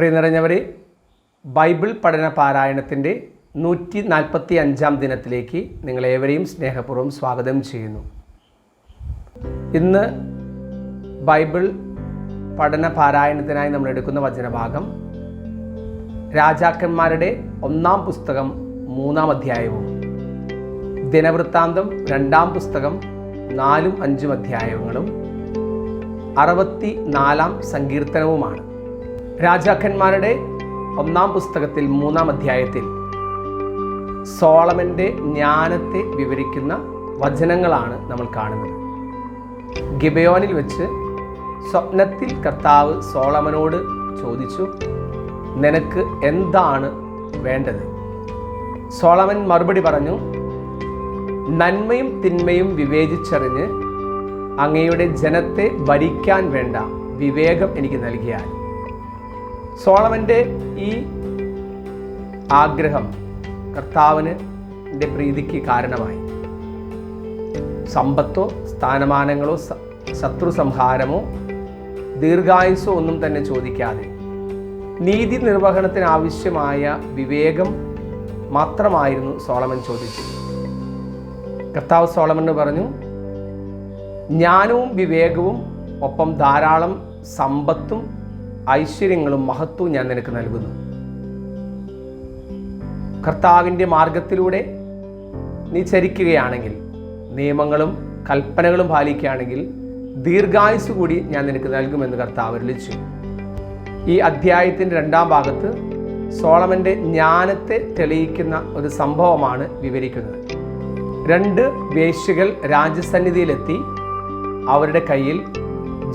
പ്രിയ നിറഞ്ഞവരെ Bible പഠന പാരായണത്തിന്റെ നൂറ്റി നാൽപ്പത്തി അഞ്ചാം ദിനത്തിലേക്ക് നിങ്ങളേവരെയും സ്നേഹപൂർവം സ്വാഗതം ചെയ്യുന്നു. ഇന്ന് ബൈബിൾ പഠന പാരായണത്തിനായി നമ്മൾ എടുക്കുന്ന വചനഭാഗം രാജാക്കന്മാരുടെ ഒന്നാം പുസ്തകം മൂന്നാം അധ്യായവും ദിനവൃത്താന്തം രണ്ടാം പുസ്തകം നാലും അഞ്ചും അധ്യായങ്ങളും അറുപത്തി നാലാം സങ്കീർത്തനവുമാണ്. രാജാക്കന്മാരുടെ ഒന്നാം പുസ്തകത്തിൽ മൂന്നാം അധ്യായത്തിൽ സോളമന്റെ ജ്ഞാനത്തെ വിവരിക്കുന്ന വചനങ്ങളാണ് നമ്മൾ കാണുന്നത്. ഗിബയോനിൽ വെച്ച് സ്വപ്നത്തിൽ കർത്താവ് സോളമനോട് ചോദിച്ചു നിനക്ക് എന്താണ് വേണ്ടത്? സോളമൻ മറുപടി പറഞ്ഞു നന്മയും തിന്മയും വിവേചിച്ചറിഞ്ഞ് അങ്ങയുടെ ജനത്തെ ഭരിക്കാൻ വേണ്ട വിവേകം എനിക്ക് നൽകിയാൽ. സോളമന്റെ ഈ ആഗ്രഹം കർത്താവിന് പ്രീതിക്ക് കാരണമായി. സമ്പത്തോ സ്ഥാനമാനങ്ങളോ ശത്രു സംഹാരമോ ദീർഘായുസോ ഒന്നും തന്നെ ചോദിക്കാതെ നീതി നിർവഹണത്തിന് ആവശ്യമായ വിവേകം മാത്രമായിരുന്നു സോളമൻ ചോദിച്ചത്. കർത്താവ് സോളമന് പറഞ്ഞു ജ്ഞാനവും വിവേകവും ഒപ്പം ധാരാളം സമ്പത്തും ഐശ്വര്യങ്ങളും മഹത്വവും ഞാൻ നിനക്ക് നൽകുന്നു. കർത്താവിന്റെ മാർഗത്തിലൂടെ നീ ചരിക്കുകയാണെങ്കിൽ നിയമങ്ങളും കൽപ്പനകളും പാലിക്കുകയാണെങ്കിൽ ദീർഘായുസ് കൂടി ഞാൻ നിനക്ക് നൽകുമെന്ന് കർത്താവ് ലിച്ചു ഈ അധ്യായത്തിന്റെ രണ്ടാം ഭാഗത്ത് സോളമന്റെ ജ്ഞാനത്തെ തെളിയിക്കുന്ന ഒരു സംഭവമാണ് വിവരിക്കുന്നത്. രണ്ട് വേശ്യകൾ രാജസന്നിധിയിലെത്തി അവരുടെ കയ്യിൽ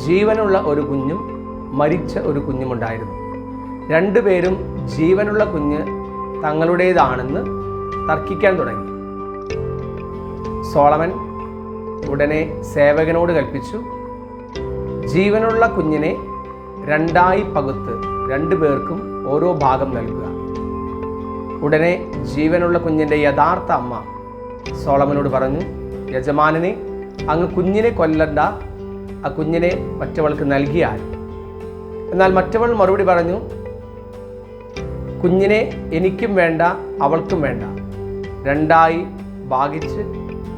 ജീവനുള്ള ഒരു കുഞ്ഞും മരിച്ച ഒരു കുഞ്ഞുമുണ്ടായിരുന്നു. രണ്ടുപേരും ജീവനുള്ള കുഞ്ഞ് തങ്ങളുടേതാണെന്ന് തർക്കിക്കാൻ തുടങ്ങി. സോളമൻ ഉടനെ സേവകനോട് കൽപ്പിച്ചു ജീവനുള്ള കുഞ്ഞിനെ രണ്ടായി പകുത്ത് രണ്ടു പേർക്കും ഓരോ ഭാഗം നൽകുക. ഉടനെ ജീവനുള്ള കുഞ്ഞിന്റെ യഥാർത്ഥ അമ്മ സോളമനോട് പറഞ്ഞു യജമാനനെ അങ്ങ് കുഞ്ഞിനെ കൊല്ലണ്ട. ആ കുഞ്ഞിനെ മറ്റവൾക്ക് നൽകിയാൽ എന്നാൽ മറ്റവൾ മറുപടി പറഞ്ഞു കുഞ്ഞിനെ എനിക്കും വേണ്ട അവൾക്കും വേണ്ട. രണ്ടായി ഭാഗിച്ച്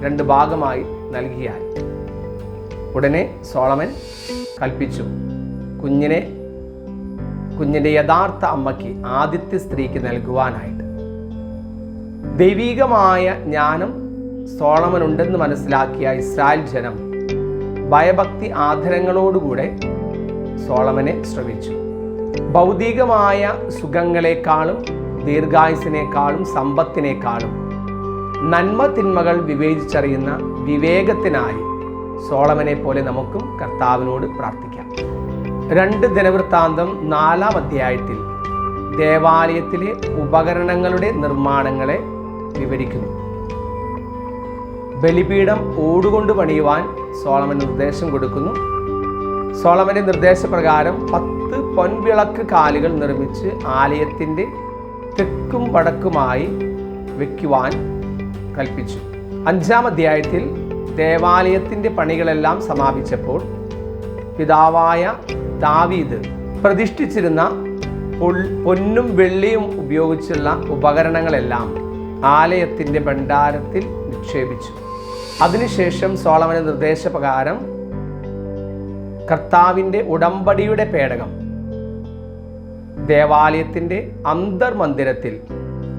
രണ്ട് ഭാഗമായി നൽകിയാൽ. ഉടനെ സോളമൻ കൽപ്പിച്ചു കുഞ്ഞിനെ കുഞ്ഞിന്റെ യഥാർത്ഥ അമ്മയ്ക്ക് ആദ്യത്തെ സ്ത്രീക്ക് നൽകുവാനായിട്ട്. ദൈവീകമായ ജ്ഞാനം സോളമനുണ്ടെന്ന് മനസ്സിലാക്കിയ ഇസ്രായേൽ ജനം ഭയഭക്തി ആദരങ്ങളോടുകൂടെ സോളമനെ ശ്രമിച്ചു. ഭൗതികമായ സുഖങ്ങളെക്കാളും ദീർഘായുസിനേക്കാളും സമ്പത്തിനേക്കാളും നന്മ തിന്മകൾ വിവേചിച്ചറിയുന്ന വിവേകത്തിനായി സോളമനെ പോലെ നമുക്കും കർത്താവിനോട് പ്രാർത്ഥിക്കാം. രണ്ട് ദിനവൃത്താന്തം നാലാം അധ്യായത്തിൽ ദേവാലയത്തിലെ ഉപകരണങ്ങളുടെ നിർമ്മാണങ്ങളെ വിവരിക്കുന്നു. ബലിപീഠം ഓടുകൊണ്ട് പണിയുവാൻ സോളമൻ നിർദ്ദേശം കൊടുക്കുന്നു. സോളമന്റെ നിർദ്ദേശപ്രകാരം പത്ത് പൊൻവിളക്ക് കാലുകൾ നിർമ്മിച്ച് ആലയത്തിന്റെ തെക്കും വടക്കുമായി വയ്ക്കുവാൻ കൽപ്പിച്ചു. അഞ്ചാം അധ്യായത്തിൽ ദേവാലയത്തിന്റെ പണികളെല്ലാം സമാപിച്ചപ്പോൾ പിതാവായ ദാവീദ് പ്രതിഷ്ഠിച്ചിരുന്ന പൊന്നും വെള്ളിയും ഉപയോഗിച്ചുള്ള ഉപകരണങ്ങളെല്ലാം ആലയത്തിന്റെ ഭണ്ഡാരത്തിൽ നിക്ഷേപിച്ചു. അതിനുശേഷം സോളമന്റെ നിർദ്ദേശപ്രകാരം കർത്താവിന്റെ ഉടമ്പടിയുടെ പേടകം. ദേവാലയത്തിന്റെ അന്തർമന്ദിരത്തിൽ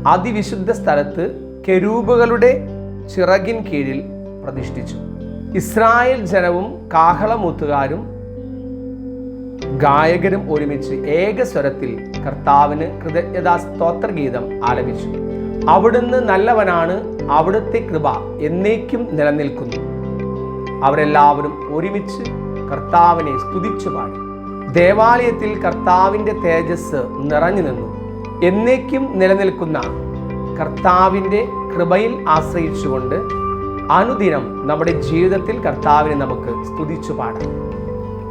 അതിവിശുദ്ധ സ്ഥലത്ത് കെരൂബുകളുടെ ചിറകിൻ കീഴിൽ പ്രതിഷ്ഠിച്ചു. ഇസ്രായേൽ ജനവും കാഹളമൂത്തുകാരും ഗായകരും ഒരുമിച്ച് ഏകസ്വരത്തിൽ കർത്താവിന് കൃതജ്ഞതാ സ്തോത്രഗീതം ആലപിച്ചു. അവിടുന്ന് നല്ലവനാണ് അവിടുത്തെ കൃപ എന്നേക്കും നിലനിൽക്കുന്നു. അവരെല്ലാവരും ഒരുമിച്ച് കർത്താവിനെ സ്തുതിച്ചു പാടി. ദേവാലയത്തിൽ കർത്താവിന്റെ തേജസ് നിറഞ്ഞു നിന്നു. എന്നേക്കും നിലനിൽക്കുന്ന കർത്താവിന്റെ കൃപയിൽ ആശ്രയിച്ചുകൊണ്ട് അനുദിനം നമ്മുടെ ജീവിതത്തിൽ കർത്താവിനെ നമുക്ക് സ്തുതിച്ചു പാടാം.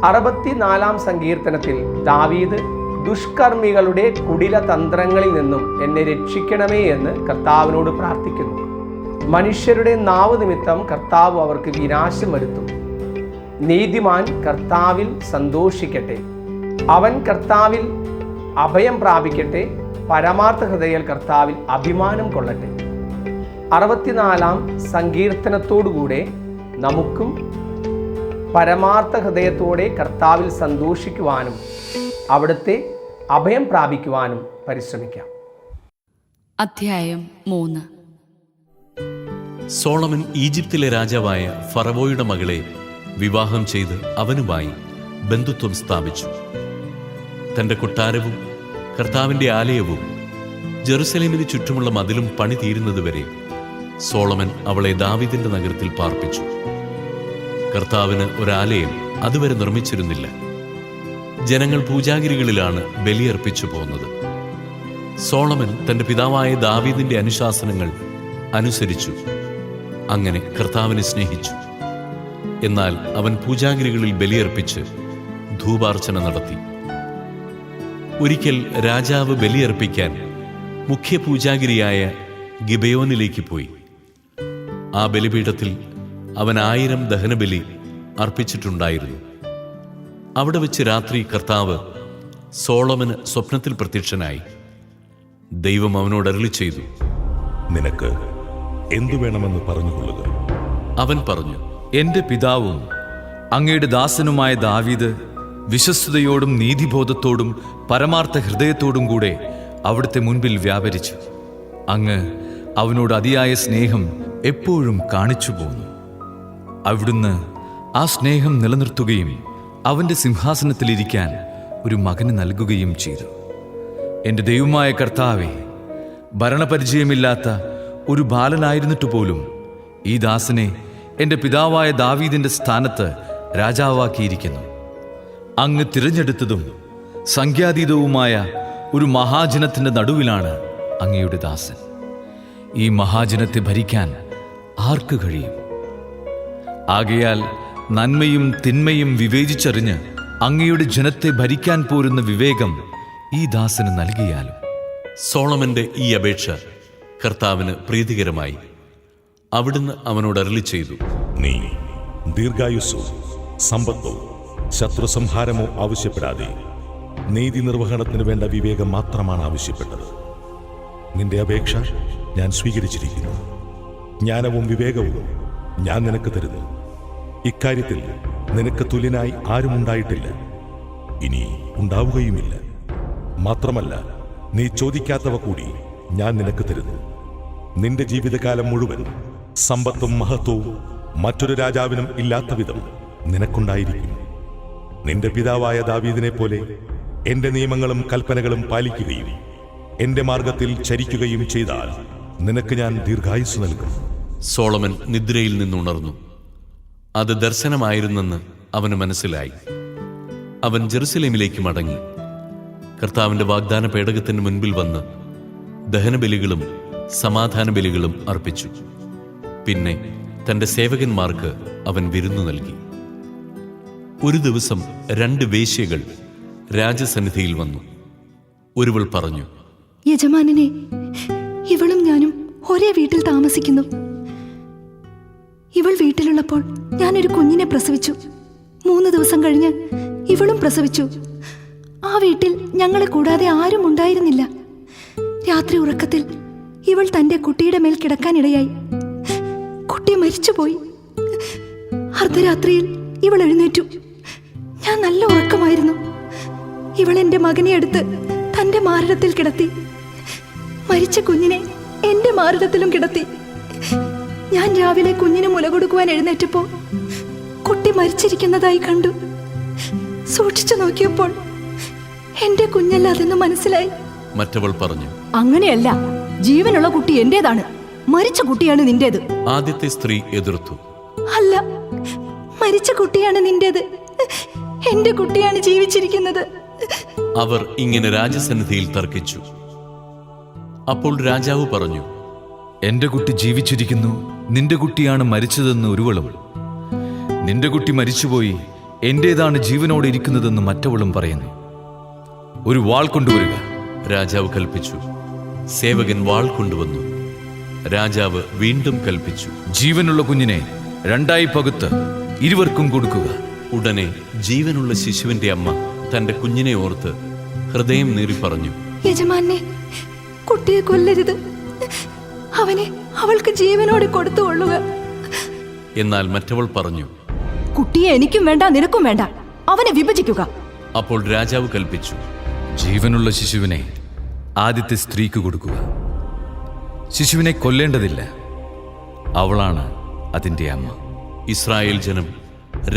അറുപത്തിനാലാം സങ്കീർത്തനത്തിൽ ദാവീദ് ദുഷ്കർമ്മികളുടെ കുടില തന്ത്രങ്ങളിൽ നിന്നും എന്നെ രക്ഷിക്കണമേ എന്ന് കർത്താവിനോട് പ്രാർത്ഥിക്കുന്നു. മനുഷ്യരുടെ നാവ് നിമിത്തം കർത്താവ് അവർക്ക് വിനാശം വരുത്തും. നീതിമാൻ കർത്താവിൽ സന്തോഷിക്കട്ടെ. അവൻ കർത്താവിൽ അഭയം പ്രാപിക്കട്ടെ. പരമാർത്ഥ ഹൃദയൽ കർത്താവിൽ അഭിമാനം കൊള്ളട്ടെ. അറുപത്തിനാലാം സങ്കീർത്തനത്തോടുകൂടെ നമുക്കും പരമാർത്ഥ ഹൃദയത്തോടെ കർത്താവിൽ സന്തോഷിക്കുവാനും അവിടുത്തെ അഭയം പ്രാപിക്കുവാനും പരിശ്രമിക്കാം. അധ്യായം മൂന്ന്. സോളമൻ ഈജിപ്തിലെ രാജാവായ ഫറവോയുടെ മകളെ വിവാഹം ചെയ്ത് അവനുമായി ബന്ധുത്വം സ്ഥാപിച്ചു. തന്റെ കൊട്ടാരവും കർത്താവിന്റെ ആലയവും ജെറുസലേമിന് ചുറ്റുമുള്ള മതിലും പണി തീരുന്നതുവരെ സോളമൻ അവളെ ദാവിദിന്റെ നഗരത്തിൽ പാർപ്പിച്ചു. കർത്താവിന് ഒരാലയം അതുവരെ നിർമ്മിച്ചിരുന്നില്ല. ജനങ്ങൾ പൂജാഗിരികളിലാണ് ബലിയർപ്പിച്ചു പോകുന്നത് സോളമൻ തന്റെ പിതാവായ ദാവീദിന്റെ അനുശാസനങ്ങൾ അനുസരിച്ചു. അങ്ങനെ കർത്താവിനെ സ്നേഹിച്ചു. എന്നാൽ അവൻ പൂജാഗിരികളിൽ ബലിയർപ്പിച്ച് ധൂപാർച്ചന നടത്തി. ഒരിക്കൽ രാജാവ് ബലിയർപ്പിക്കാൻ മുഖ്യ പൂജാഗിരിയായ ഗിബയോനിലേക്ക് പോയി. ആ ബലിപീഠത്തിൽ അവൻ ആയിരം ദഹനബലി അർപ്പിച്ചിട്ടുണ്ടായിരുന്നു. അവിടെ വെച്ച് രാത്രി കർത്താവ് സോളമന് സ്വപ്നത്തിൽ പ്രത്യക്ഷനായി. ദൈവം അവനോട് അരുളി ചെയ്തു നിനക്ക് എന്തു വേണമെന്ന് പറഞ്ഞുകൊള്ളുക? അവൻ പറഞ്ഞു എന്റെ പിതാവും അങ്ങയുടെ ദാസനുമായ ദാവീദ് വിശ്വസ്തയോടും നീതിബോധത്തോടും പരമാർത്ഥ ഹൃദയത്തോടും കൂടെ അവിടുത്തെ മുൻപിൽ വ്യാപരിച്ചു. അങ്ങ് അവനോട് അതിയായ സ്നേഹം എപ്പോഴും കാണിച്ചു പോന്നു. അവിടുന്ന് ആ സ്നേഹം നിലനിർത്തുകയും അവന്റെ സിംഹാസനത്തിലിരിക്കാൻ ഒരു മകന് നൽകുകയും ചെയ്തു. എന്റെ ദൈവമായ കർത്താവെ ഭരണപരിചയമില്ലാത്ത ഒരു ബാലനായിരുന്നിട്ടു പോലും ഈ ദാസനെ എന്റെ പിതാവായ ദാവീദിന്റെ സ്ഥാനത്ത് രാജാവാക്കിയിരിക്കുന്നു. അങ്ങ് തിരഞ്ഞെടുത്തതും സംഖ്യാതീതവുമായ ഒരു മഹാജനത്തിന്റെ നടുവിലാണ് അങ്ങയുടെ ദാസൻ. ഈ മഹാജനത്തെ ഭരിക്കാൻ ആർക്ക് കഴിയും? ആകയാൽ നന്മയും തിന്മയും വിവേചിച്ചറിഞ്ഞ് അങ്ങയുടെ ജനത്തെ ഭരിക്കാൻ പോരുന്ന വിവേകം ഈ ദാസന് നൽകിയാലും. സോളമന്റെ ഈ അപേക്ഷ കർത്താവിന് പ്രീതികരമായി. അവിടുന്ന് അവനോട് അരളി ചെയ്തു. നീ ദീർഘായുസ്സോ സമ്പത്തോ ശത്രുസംഹാരമോ ആവശ്യപ്പെടാതെ നീതി നിർവഹണത്തിന് വേണ്ട വിവേകം മാത്രമാണ് ആവശ്യപ്പെട്ടത്. നിന്റെ അപേക്ഷ ഞാൻ സ്വീകരിച്ചിരിക്കുന്നു. ജ്ഞാനവും വിവേകവും ഞാൻ നിനക്ക് തരുന്നു. ഇക്കാര്യത്തിൽ നിനക്ക് തുല്യനായി ആരുമുണ്ടായിട്ടില്ല ഇനി ഉണ്ടാവുകയുമില്ല. മാത്രമല്ല നീ ചോദിക്കാത്തവ കൂടി ഞാൻ നിനക്ക് തരുന്നു. നിന്റെ ജീവിതകാലം മുഴുവൻ സമ്പത്തും മഹത്വവും മറ്റൊരു രാജാവിനും ഇല്ലാത്ത വിധം നിനക്കുണ്ടായിരിക്കും. നിന്റെ പിതാവായ ദാവീദിനെ പോലെ എന്റെ നിയമങ്ങളും കൽപ്പനകളും പാലിക്കുകയും എന്റെ മാർഗത്തിൽ ചരിക്കുകയും ചെയ്താൽ നിനക്ക് ഞാൻ ദീർഘായുസ് നൽകും. സോളമൻ നിദ്രയിൽ നിന്നുണർന്നു. അത് ദർശനമായിരുന്നെന്ന് അവന് മനസ്സിലായി. അവൻ ജെറുസലേമിലേക്ക് മടങ്ങി. കർത്താവിന്റെ വാഗ്ദാന പേടകത്തിന് മുൻപിൽ വന്ന് ദഹനബലികളും സമാധാന ബലികളും അർപ്പിച്ചു. പിന്നെ തന്റെ സേവകന്മാർക്ക് അവൻ വിരുന്നു നൽകി. ഒരു ദിവസം രണ്ട് വേശ്യകൾ രാജസന്നിധിയിൽ വന്നു. ഒരുവൾ പറഞ്ഞു യജമാനനെ ഇവളും ഞാനും ഒരേ വീട്ടിൽ താമസിക്കുന്നു. ഇവൾ വീട്ടിലുള്ളപ്പോൾ ഞാനൊരു കുഞ്ഞിനെ പ്രസവിച്ചു. മൂന്ന് ദിവസം കഴിഞ്ഞ് ഇവളും പ്രസവിച്ചു. ആ വീട്ടിൽ ഞങ്ങളെ കൂടാതെ ആരും ഉണ്ടായിരുന്നില്ല. രാത്രി ഉറക്കത്തിൽ ഇവൾ തന്റെ കുട്ടിയുടെ മേൽ കിടക്കാനിടയായി കുട്ടി മരിച്ചുപോയി. അർദ്ധരാത്രിയിൽ ഇവൾ എഴുന്നേറ്റു. ഞാൻ നല്ല ഉറക്കമായിരുന്നു. ഇവൾ എന്റെ മകനെ എടുത്ത് തന്റെ മാറിടത്തിൽ കിടത്തി. മരിച്ച കുഞ്ഞിനെ എന്റെ മാറിടത്തിലും കിടത്തി. ഞാൻ രാവിലെ കുഞ്ഞിന് മുല കൊടുക്കുവാൻ എഴുന്നേറ്റപ്പോ കുട്ടി മരിച്ചിരിക്കുന്നതായി കണ്ടു. സൂക്ഷിച്ചു നോക്കിയപ്പോൾ എന്റെ കുഞ്ഞല്ല അതെന്ന് മനസ്സിലായി. മറ്റവൾ പറഞ്ഞു അങ്ങനെയല്ല. ജീവനുള്ള കുട്ടി എന്റേതാണ്. മരിച്ച കുട്ടിയാണ് നിന്റേത്. ആദ്യത്തെ സ്ത്രീ എതിർത്തു. അല്ല മരിച്ച കുട്ടിയാണ് നിന്റേത്. എന്റെ കുട്ടിയാണ് ജീവിച്ചിരിക്കുന്നത്. അവർ ഇങ്ങനെ രാജസന്നിധിയിൽ തർക്കിച്ചു. അപ്പോൾ രാജാവ് പറഞ്ഞു എന്റെ കുട്ടി ജീവിച്ചിരിക്കുന്നു. നിന്റെ കുട്ടിയാണ് മരിച്ചതെന്ന് ഒരുവളും. നിന്റെ കുട്ടി മരിച്ചുപോയി. എന്റേതാണ് ജീവനോടെ ഇരിക്കുന്നതെന്ന് മറ്റവളും പറയുന്നു. ഒരു വാൾ കൊണ്ടുവരിക. രാജാവ് കൽപ്പിച്ചു. സേവകൻ വാൾ കൊണ്ടുവന്നു. രാജാവ് വീണ്ടും കൽപ്പിച്ചു. ജീവനുള്ള കുഞ്ഞിനെ രണ്ടായി പകുത്ത് ഇരുവർക്കും കൊടുക്കുക. ഉടനെ ജീവനുള്ള ശിശുവിന്റെ അമ്മ തന്റെ കുഞ്ഞിനെ ഓർത്ത് ഹൃദയം നീറി പറഞ്ഞു. യജമാനെ കുട്ടിയെ കൊല്ലരുത്. അവനെ അവൾക്ക് ജീവനോടെ കൊടുത്തുകൊള്ളുക എന്നാൽ മറ്റവൾ പറഞ്ഞു കുട്ടിയെ എനിക്കും വേണ്ട നിനക്കും വേണ്ട. അവനെ വിഭജിക്കുക. അപ്പോൾ രാജാവ് കൽപ്പിച്ചു ജീവനുള്ള ശിശുവിനെ ആദ്യത്തെ സ്ത്രീക്ക് കൊടുക്കുക. ശിശുവിനെ കൊല്ലേണ്ടതില്ല. അവളാണ് അതിന്റെ അമ്മ. ഇസ്രായേൽ ജനം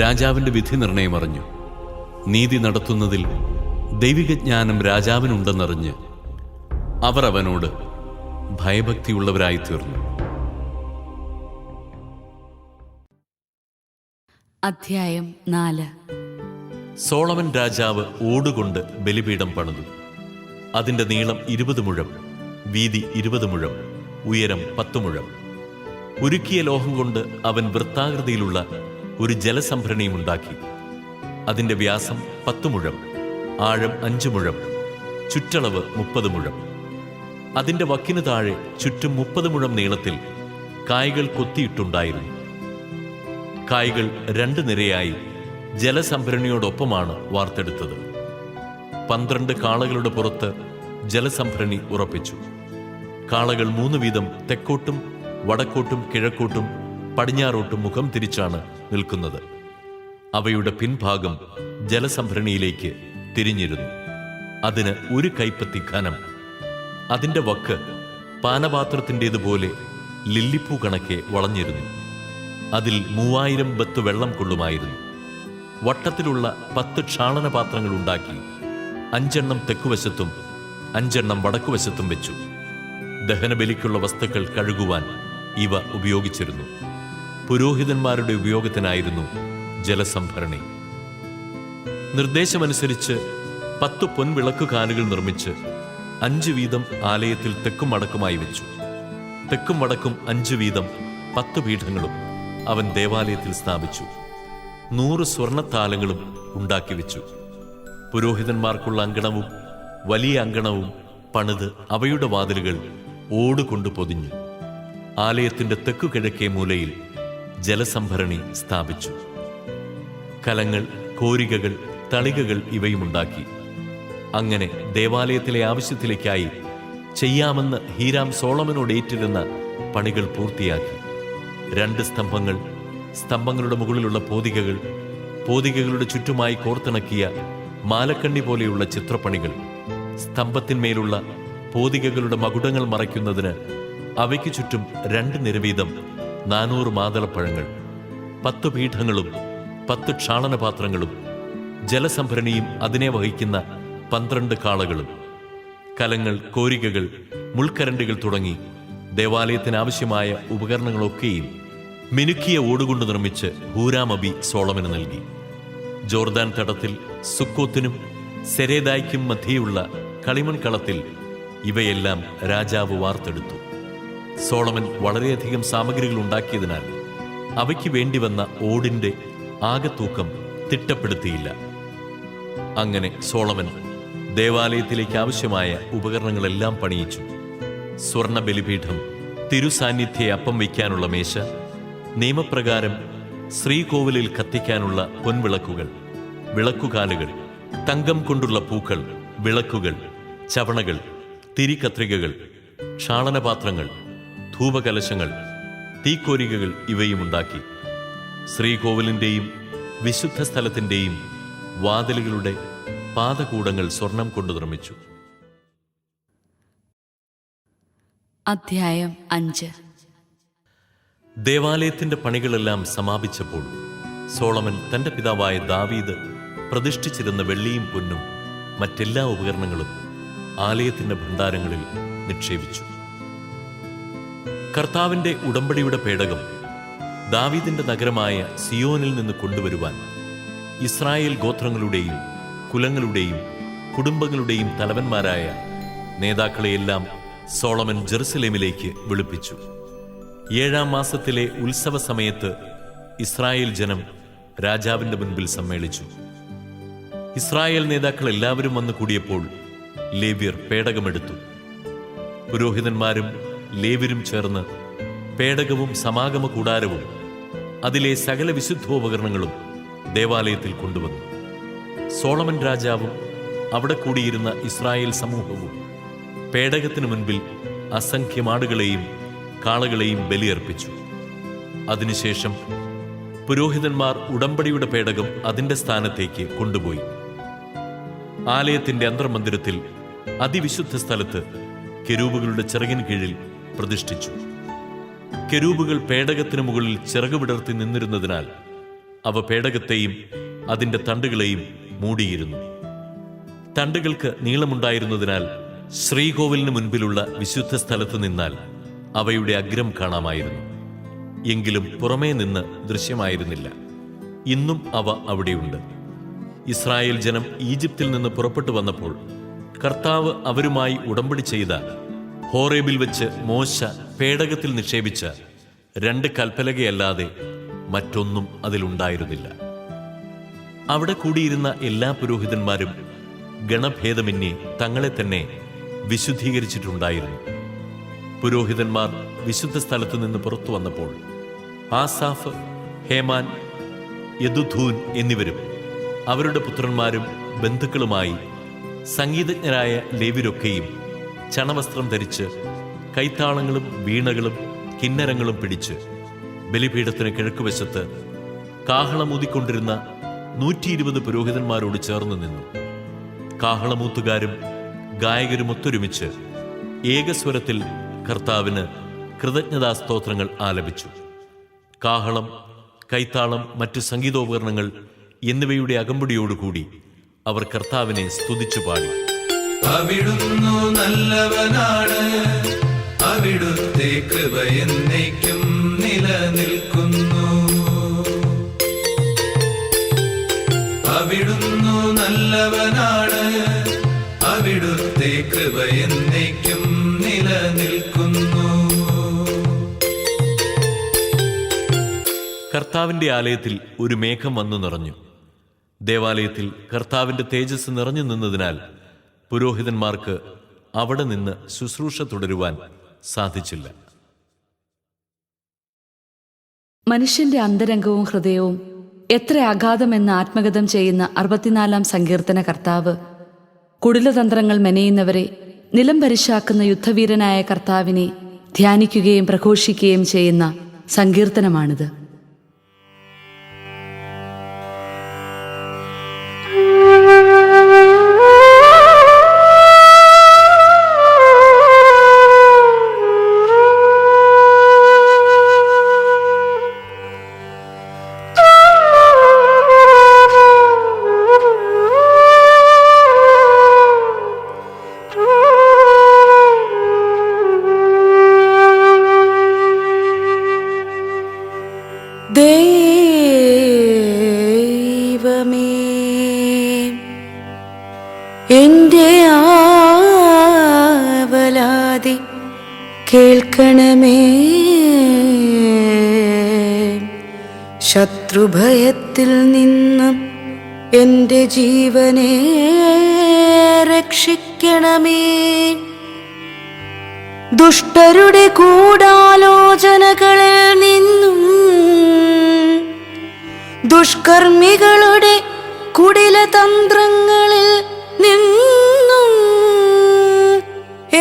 രാജാവിന്റെ വിധി നിർണയം അറിഞ്ഞു. നീതി നടത്തുന്നതിൽ ദൈവിക ജ്ഞാനം രാജാവിനുണ്ടെന്നറിഞ്ഞ് അവർ അവനോട് ഭയഭക്തിയുള്ളവരായി തീർന്നു അധ്യായം നാല്. സോളമൻ രാജാവ് ഓടുകൊണ്ട് ബലിപീഠം പണിതു. അതിന്റെ നീളം ഇരുപത് മുഴം വീതി ഇരുപത് മുഴം. ഉയരം പത്ത് മുഴം ഉരുക്കിയ ലോഹം കൊണ്ട് അവൻ വൃത്താകൃതിയിലുള്ള ഒരു ജലസംഭരണിയും ഉണ്ടാക്കി. അതിന്റെ വ്യാസം പത്ത് മുഴം ആഴം അഞ്ചു മുഴം ചുറ്റളവ് മുപ്പത് മുഴം അതിന്റെ വക്കിന് താഴെ ചുറ്റും മുപ്പത് മുഴം നീളത്തിൽ കായ്കൾ കൊത്തിയിട്ടുണ്ടായിരുന്നു. കായ്കൾ രണ്ട് നിരയായി ജലസംഭരണിയോടൊപ്പമാണ് വാർത്തെടുത്തത്. പന്ത്രണ്ട് കാളകളുടെ പുറത്ത് ജലസംഭരണി ഉറപ്പിച്ചു. കാളകൾ മൂന്ന് വീതം തെക്കോട്ടും വടക്കോട്ടും കിഴക്കോട്ടും പടിഞ്ഞാറോട്ടും മുഖം തിരിച്ചാണ് നിൽക്കുന്നത്. അവയുടെ പിൻഭാഗം ജലസംഭരണിയിലേക്ക് തിരിഞ്ഞിരുന്നു. അതിന് ഒരു കൈപ്പത്തി ഘനം അതിന്റെ വക്ക് പാനപാത്രത്തിന്റേതുപോലെ ലില്ലിപ്പൂ കണക്കെ വളഞ്ഞിരുന്നു. അതിൽ മൂവായിരം ബത്ത് വെള്ളം കൊള്ളുമായിരുന്നു. വട്ടത്തിലുള്ള പത്ത് ക്ഷാളന പാത്രങ്ങൾ ഉണ്ടാക്കി അഞ്ചെണ്ണം തെക്കുവശത്തും അഞ്ചെണ്ണം വടക്കുവശത്തും വെച്ചു. ദഹനബലിക്കുള്ള വസ്തുക്കൾ കഴുകുവാൻ ഇവ ഉപയോഗിച്ചിരുന്നു. പുരോഹിതന്മാരുടെ ഉപയോഗത്തിനായിരുന്നു ജലസംഭരണി. നിർദ്ദേശമനുസരിച്ച് പത്ത് പൊൻവിളക്കു കാലുകൾ നിർമ്മിച്ച് അഞ്ച് വീതം ആലയത്തിൽ തെക്കും വടക്കുമായി വെച്ചു. തെക്കും വടക്കും അഞ്ച് വീതം പത്ത് പീഠങ്ങളും അവൻ ദേവാലയത്തിൽ സ്ഥാപിച്ചു. നൂറ് സ്വർണത്താലങ്ങളും ഉണ്ടാക്കി വെച്ചു. പുരോഹിതന്മാർക്കുള്ള അങ്കണവും വലിയ അങ്കണവും പണിത് അവയുടെ വാതിലുകൾ ഓടുകൊണ്ട് പൊതിഞ്ഞു. ആലയത്തിന്റെ തെക്കു കിഴക്കേ മൂലയിൽ ജലസംഭരണി സ്ഥാപിച്ചു. കലങ്ങൾ കോരികകൾ തളികകൾ ഇവയുമുണ്ടാക്കി. അങ്ങനെ ദേവാലയത്തിലെ ആവശ്യത്തിലേക്കായി ചെയ്യാമെന്ന് ഹീരാം സോളമനോട് ഏറ്റിരുന്ന പണികൾ പൂർത്തിയാക്കി. രണ്ട് സ്തംഭങ്ങൾ സ്തംഭങ്ങളുടെ മുകളിലുള്ള പോതികകൾ പോതികകളുടെ ചുറ്റുമായി കോർത്തിണക്കിയ മാലക്കണ്ണി പോലെയുള്ള ചിത്രപ്പണികൾ സ്തംഭത്തിന്മേലുള്ള പോതികകളുടെ മകുടങ്ങൾ മറയ്ക്കുന്നതിന് അവയ്ക്ക് ചുറ്റും രണ്ട് നിരവീതം നാനൂറ് മാതളപ്പഴങ്ങൾ പത്ത് പീഠങ്ങളും പത്ത് ക്ഷാളനപാത്രങ്ങളും ജലസംഭരണിയും അതിനെ വഹിക്കുന്ന പന്ത്രണ്ട് കാളകളും. കലങ്ങൾ കോരികകൾ മുൾക്കരണ്ടുകൾ തുടങ്ങി ദേവാലയത്തിനാവശ്യമായ ഉപകരണങ്ങളൊക്കെയും മിനുക്കിയ ഓടുകൊണ്ട് നിർമ്മിച്ച് ഹൂരാമബി സോളമന് നൽകി. ജോർദാൻ തടത്തിൽ സുക്കോത്തിനും സെരേദായ്ക്കും മധ്യയുള്ള കളിമൺ കളത്തിൽ ഇവയെല്ലാം രാജാവ് വാർത്തെടുത്തു. സോളമൻ വളരെയധികം സാമഗ്രികൾ ഉണ്ടാക്കിയതിനാൽ അവയ്ക്ക് വേണ്ടിവന്ന ഓടിന്റെ ആകത്തൂക്കം തിട്ടപ്പെടുത്തിയില്ല. അങ്ങനെ സോളമൻ ദേവാലയത്തിലേക്ക് ആവശ്യമായ ഉപകരണങ്ങളെല്ലാം പണിയിച്ചു. സ്വർണ ബലിപീഠം തിരുസാന്നിധ്യ അപ്പം വയ്ക്കാനുള്ള മേശ നിയമപ്രകാരം ശ്രീകോവിലിൽ കത്തിക്കാനുള്ള പൊൻവിളക്കുകൾ വിളക്കുകാലുകൾ തങ്കം കൊണ്ടുള്ള പൂക്കൾ വിളക്കുകൾ ചവണകൾ തിരികത്രികകൾ ക്ഷാളനപാത്രങ്ങൾ ധൂപകലശങ്ങൾ തീക്കോരികകൾ ഇവയും ഉണ്ടാക്കി. ശ്രീകോവിലിന്റെയും വിശുദ്ധ സ്ഥലത്തിന്റെയും വാതിലുകളുടെ പാദകൂടങ്ങൾ സ്വർണം കൊണ്ട് നിർമ്മിച്ചു. അധ്യായം അഞ്ച്. ദേവാലയത്തിന്റെ പണികളെല്ലാം സമാപിച്ചപ്പോൾ സോളമൻ തന്റെ പിതാവായ ദാവീദ് പ്രതിഷ്ഠിച്ചിരുന്ന വെള്ളിയും പൊന്നും മറ്റെല്ലാ ഉപകരണങ്ങളും ആലയത്തിന്റെ ഭണ്ഡാരങ്ങളിൽ നിക്ഷേപിച്ചു. കർത്താവിന്റെ ഉടമ്പടിയുടെ പേടകം ദാവീദിന്റെ നഗരമായ സിയോനിൽ നിന്ന് കൊണ്ടുവരുവാൻ ഇസ്രായേൽ ഗോത്രങ്ങളുടെയും കുലങ്ങളുടെയും കുടുംബങ്ങളുടെയും തലവന്മാരായ നേതാക്കളെയെല്ലാം സോളമൻ ജെറുസലേമിലേക്ക് വിളിപ്പിച്ചു. ഏഴാം മാസത്തിലെ ഉത്സവ സമയത്ത് ഇസ്രായേൽ ജനം രാജാവിന്റെ മുൻപിൽ സമ്മേളിച്ചു. ഇസ്രായേൽ നേതാക്കൾ എല്ലാവരും വന്നു കൂടിയപ്പോൾ ലേവ്യർ പേടകമെടുത്തു. പുരോഹിതന്മാരും ലേവ്യരും ചേർന്ന് പേടകവും സമാഗമ കൂടാരവും അതിലെ സകല വിശുദ്ധോപകരണങ്ങളും ദേവാലയത്തിൽ കൊണ്ടുവന്നു. സോളമൻ രാജാവും അവിടെ കൂടിയിരുന്ന ഇസ്രായേൽ സമൂഹവും പേടകത്തിനു മുൻപിൽ അസംഖ്യമാടുകളെയും കാളകളെയും ബലിയർപ്പിച്ചു. അതിനുശേഷം പുരോഹിതന്മാർ ഉടമ്പടിയുടെ പേടകം അതിന്റെ സ്ഥാനത്തേക്ക് കൊണ്ടുപോയി. ആലയത്തിന്റെ അന്തർമന്ദിരത്തിൽ അതിവിശുദ്ധ സ്ഥലത്ത് കെരൂബുകളുടെ ചിറകിന് കീഴിൽ പ്രതിഷ്ഠിച്ചു. കെരൂബുകൾ പേടകത്തിന് മുകളിൽ ചിറക് വിടർത്തി നിന്നിരുന്നതിനാൽ അവ പേടകത്തെയും അതിന്റെ തണ്ടുകളെയും മൂടിയിരുന്നു. തണ്ടുകൾക്ക് നീളമുണ്ടായിരുന്നതിനാൽ ശ്രീകോവിലിന് മുൻപിലുള്ള വിശുദ്ധ സ്ഥലത്ത് നിന്നാൽ അവയുടെ അഗ്രം കാണാമായിരുന്നു. എങ്കിലും പുറമേ നിന്ന് ദൃശ്യമായിരുന്നില്ല. ഇന്നും അവ അവിടെയുണ്ട്. ഇസ്രായേൽ ജനം ഈജിപ്തിൽ നിന്ന് പുറപ്പെട്ടു വന്നപ്പോൾ കർത്താവ് അവരുമായി ഉടമ്പടി ചെയ്ത ഹോറേബിൽ വെച്ച് മോശ പേടകത്തിൽ നിക്ഷേപിച്ച രണ്ട് കൽപ്പലകയല്ലാതെ മറ്റൊന്നും അതിലുണ്ടായിരുന്നില്ല അവിടെ കൂടിയിരുന്ന എല്ലാ പുരോഹിതന്മാരും ഗണഭേദമന്യേ തങ്ങളെ തന്നെ വിശുദ്ധീകരിച്ചിട്ടുണ്ടായിരുന്നു. പുരോഹിതന്മാർ വിശുദ്ധ സ്ഥലത്തു നിന്ന് പുറത്തു വന്നപ്പോൾ ആസാഫ് ഹേമാൻ യദുധൂൻ എന്നിവരും അവരുടെ പുത്രന്മാരും ബന്ധുക്കളുമായി സംഗീതജ്ഞരായ ലേവിരൊക്കെയും ചണവസ്ത്രം ധരിച്ച് കൈത്താളങ്ങളും വീണകളും കിന്നരങ്ങളും പിടിച്ച് ബലിപീഠത്തിന് കിഴക്കുവശത്ത് കാഹളമൂതിക്കൊണ്ടിരുന്ന നൂറ്റി ഇരുപത് പുരോഹിതന്മാരോട് ചേർന്ന് നിന്നു. കാഹളമൂത്തുകാരും ഗായകരും ഒത്തൊരുമിച്ച് ഏകസ്വരത്തിൽ കർത്താവിന് കൃതജ്ഞതാ സ്തോത്രങ്ങൾ ആലപിച്ചു. കാഹളം കൈത്താളം മറ്റ് സംഗീതോപകരണങ്ങൾ എന്നിവയുടെ അകമ്പടിയോടുകൂടി അവർ കർത്താവിനെ സ്തുതിച്ചു പാടി. അവിടുന്നു നല്ലവനാണ്. അവിടുത്തെ കൃപ എന്നേക്കും നിലനിൽക്കുന്നു. അവിടുന്നു നല്ലവനാണ്. അവിടുത്തെ കൃപ എന്നേക്കും നിലനിൽക്കുന്നു. കർത്താവിന്റെ ആലയത്തിൽ ഒരു മേഘം വന്നു നിറഞ്ഞു. ദേവാലയത്തിൽ കർത്താവിന്റെ തേജസ് നിറഞ്ഞു നിന്നതിനാൽ പുരോഹിതന്മാർക്ക് അവിടെ നിന്ന് ശുശ്രൂഷ തുടരുവാൻ സാധിച്ചില്ല. മനുഷ്യന്റെ അന്തരംഗവും ഹൃദയവും എത്ര അഗാധമെന്ന് ആത്മഗതം ചെയ്യുന്ന അറുപത്തിനാലാം സങ്കീർത്തന കർത്താവ് കുടിലതന്ത്രങ്ങൾ മെനയുന്നവരെ നിലം പരിശാക്കുന്ന യുദ്ധവീരനായ കർത്താവിനെ ധ്യാനിക്കുകയും പ്രഘോഷിക്കുകയും ചെയ്യുന്ന സങ്കീർത്തനമാണിത്. എന്റെ ജീവനെ രക്ഷിക്കണമേ. ദുഷ്ടരുടെ ഗൂഢാലോചനകളിൽ നിന്നും ദുഷ്കർമ്മികളുടെ കുടിലതന്ത്രങ്ങളിൽ നിന്നും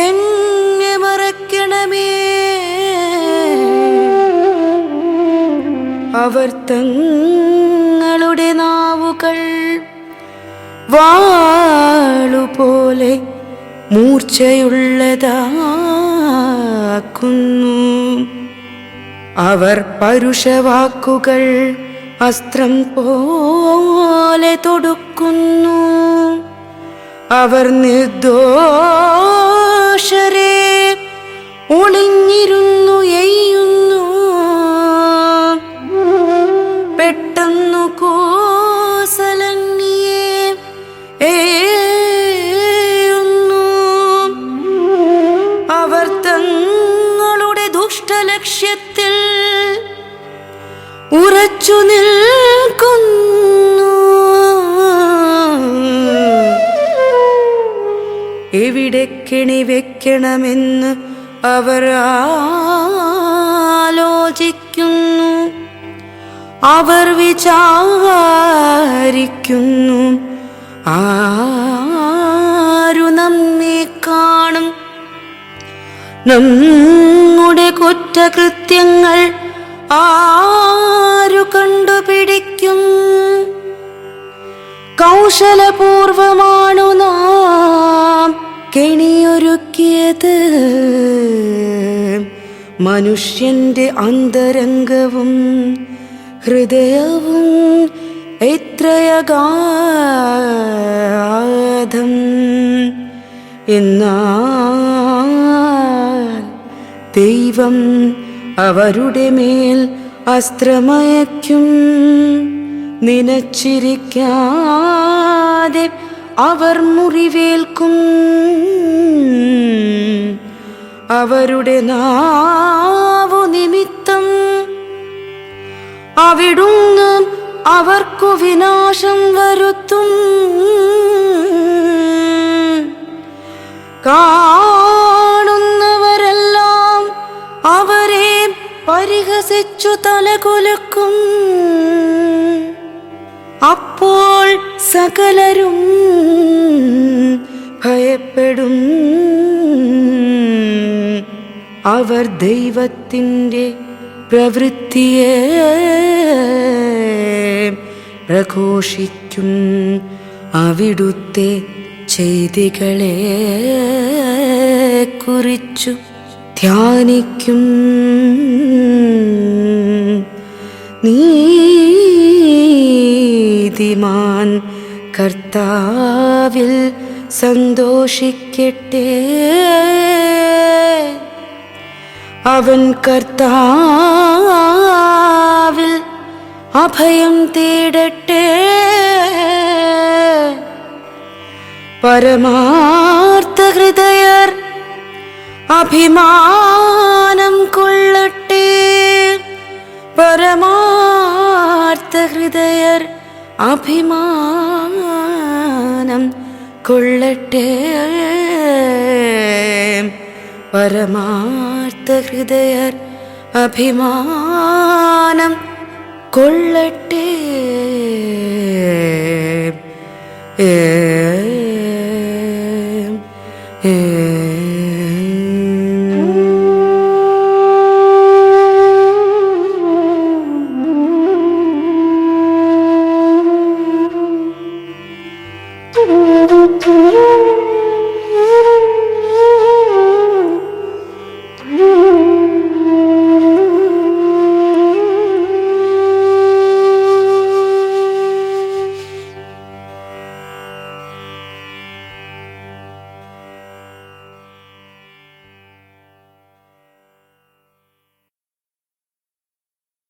എന്നെ മറക്കണമേ അവർ തങ്ങളുടെ വാളുപോലെ മൂർച്ചയുള്ളതാക്കുന്നു. അവർ പരുഷവാക്കുകൾ അസ്ത്രം പോലെ തൊടുക്കുന്നു. അവർ നിർദോഷരെ ഒളിഞ്ഞിരുന്നു എയ്യുന്നു ഉറച്ചു നിൽക്കുന്നു. എവിടെ കെണി വെക്കണമെന്ന് അവർ ആലോചിക്കുന്നു. അവർ വിചാരിക്കുന്നു ആരു നമ്മെ കാണും? നമ്മുടെ കുറ്റകൃത്യങ്ങൾ ആരു കണ്ടുപിടിക്കും? കൗശലപൂർവമാണു നാം കെണിയൊരുക്കിയത്. മനുഷ്യന്റെ അന്തരംഗവും ഹൃദയവും എത്രയഗാധം. എന്നാൽ ദൈവം അവരുടെ മേൽ അസ്ത്രമയക്കും നിനച്ചിരിക്കാതെ അവർ മുറിവേൽക്കും. അവരുടെ നാവു നിമിത്തം അവിടുന്ന് അവർക്കു വിനാശം വരുത്തും. കാണുന്നവരെല്ലാം പരിഹസിച്ചു തലകുലുക്കും. അപ്പോൾ സകലരും ഭയപ്പെടും. അവർ ദൈവത്തിന്റെ പ്രവൃത്തിയെ പ്രഘോഷിക്കും. അവിടുത്തെ ചെയ്തികളെ കുറിച്ചു ധ്യാനിക്കും. നീതിമാൻ കർത്താവിൽ സന്തോഷിക്കട്ടെ. അവൻ കർത്താവിൽ അഭയം തേടട്ടെ. പരമാർത്ഥ ഹൃദയർ അഭിമാനം കൊള്ളട്ടെ. പരമാർത്ഥ ഹൃദയർ അഭിമാനം കൊള്ളട്ടെ. പരമാർത്ഥ ഹൃദയർ അഭിമാനം കൊള്ളട്ടെ. ഏ